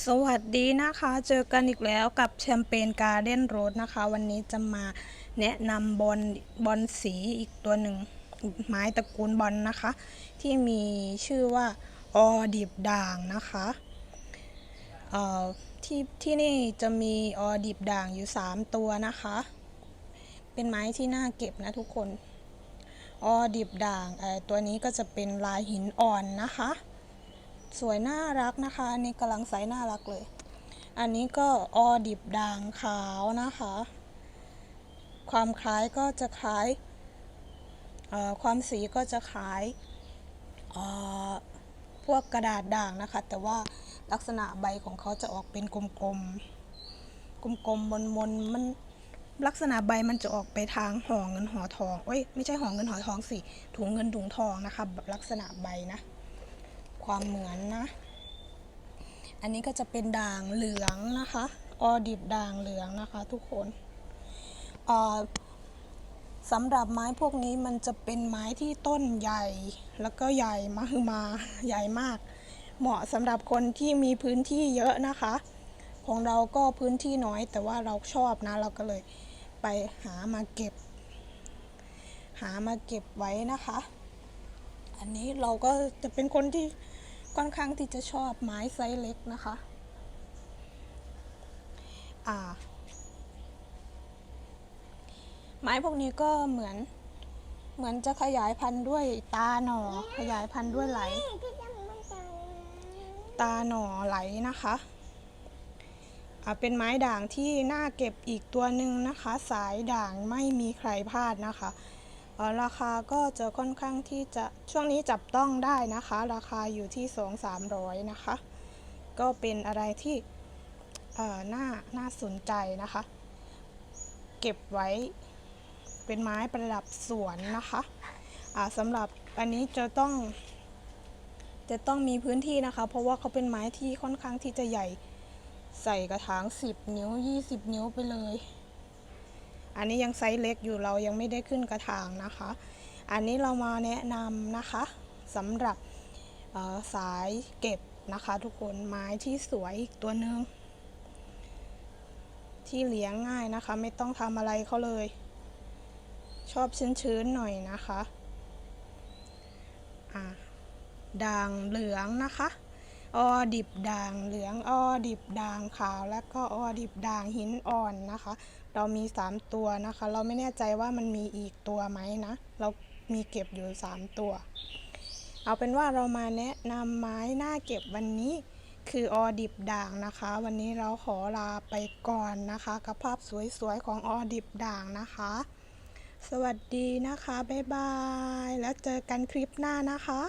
สวัสดีนะคะ เจอกันอีกแล้วกับแชมเปญการ์เด้นโรดนะคะ วันนี้จะมาแนะนำบอลบอลสีอีกตัวหนึ่ง ไม้ตระกูลบอลนะคะ ที่มีชื่อว่าออดิบด่างนะคะเอ่อที่ที่นี่จะมีออดิบด่างอยู่ 3 ตัวนะคะ เป็นไม้ที่น่าเก็บนะทุกคน ออดิบด่างเอ่อตัวนี้ก็จะเป็นลายหินอ่อนนะคะ สวยน่ารักนะคะ อันนี้กำลังไซส์น่ารักเลย อันนี้ก็ออดิบด่างขาวนะคะ ความคล้ายก็จะคล้ายความสีก็จะคล้ายพวกกระดาษด่างนะคะ แต่ว่าลักษณะใบของเขาจะออกเป็นกลมๆ กลมๆ มนๆมันลักษณะใบมันจะออกไปทางห่อเงินห่อทอง เอ้ย ไม่ใช่ห่อเงินห่อทองสิ ถุงเงินถุงทองนะคะแบบลักษณะใบนะ ความเหมือนนะ อันนี้ก็จะเป็นด่างเหลืองนะคะออดิบด่างเหลืองนะคะ ทุกคนอ่อสำหรับไม้พวกนี้มันจะเป็นไม้ที่ต้นใหญ่ แล้วก็ใหญ่มากมาใหญ่มาก เหมาะสำหรับคนที่มีพื้นที่เยอะนะคะ ของเราก็พื้นที่น้อย แต่ว่าเราชอบนะ เราก็เลยไปหามาเก็บ หามาเก็บไว้นะคะ อันนี้เราก็จะเป็นคนที่ ค่อนข้างที่จะชอบไม้ไซส์เล็กนะคะอ่าไม้พวกนี้ก็เหมือนเหมือนจะขยายพันธุ์ด้วยตาหนอขยายพันธุ์ด้วยไหล ตาหนอไหลนะคะอ่าเป็นไม้ด่างที่น่าเก็บอีกตัวหนึ่งนะคะ สายด่างไม่มีใครพลาดนะคะ ราคาก็จะค่อนข้างที่จะช่วงนี้จับต้องได้นะคะ ราคาอยู่ที่ 2-300 นะคะ ก็เป็นอะไรที่เอ่อน่าน่าสนใจนะคะ เก็บไว้เป็นไม้ประดับสวนนะคะอ่าสำหรับอันนี้จะต้องจะต้องมีพื้นที่นะคะ เพราะว่าเขาเป็นไม้ที่ค่อนข้างที่จะใหญ่ใส่กระถาง 10 นิ้ว 20 นิ้วไปเลย อันนี้ยังไซส์เล็กอยู่เรายังไม่ได้ขึ้นกระถางนะคะ อันนี้เรามาแนะนำนะคะสำหรับสายเก็บนะคะทุกคนไม้ที่สวยอีกตัวหนึ่งที่เลี้ยงง่ายนะคะ ไม่ต้องทำอะไรเขาเลย ชอบชื้นๆหน่อยนะคะด่างเหลืองนะคะ ออดิบด่างเหลืองออดิบด่างขาวและก็ออดิบด่างหินอ่อนนะคะ เรามี 3 ตัวนะคะ เราไม่แน่ใจว่ามันมีอีกตัวไหมนะ เรามีเก็บอยู่ 3 ตัว เอาเป็นว่าเรามาแนะนำไม้หน้าเก็บวันนี้คือออดิบด่างนะคะ วันนี้เราขอลาไปก่อนนะคะ กับภาพสวยๆของออดิบด่างนะคะ สวัสดีนะคะ บ๊ายบาย แล้วเจอกันคลิปหน้านะคะ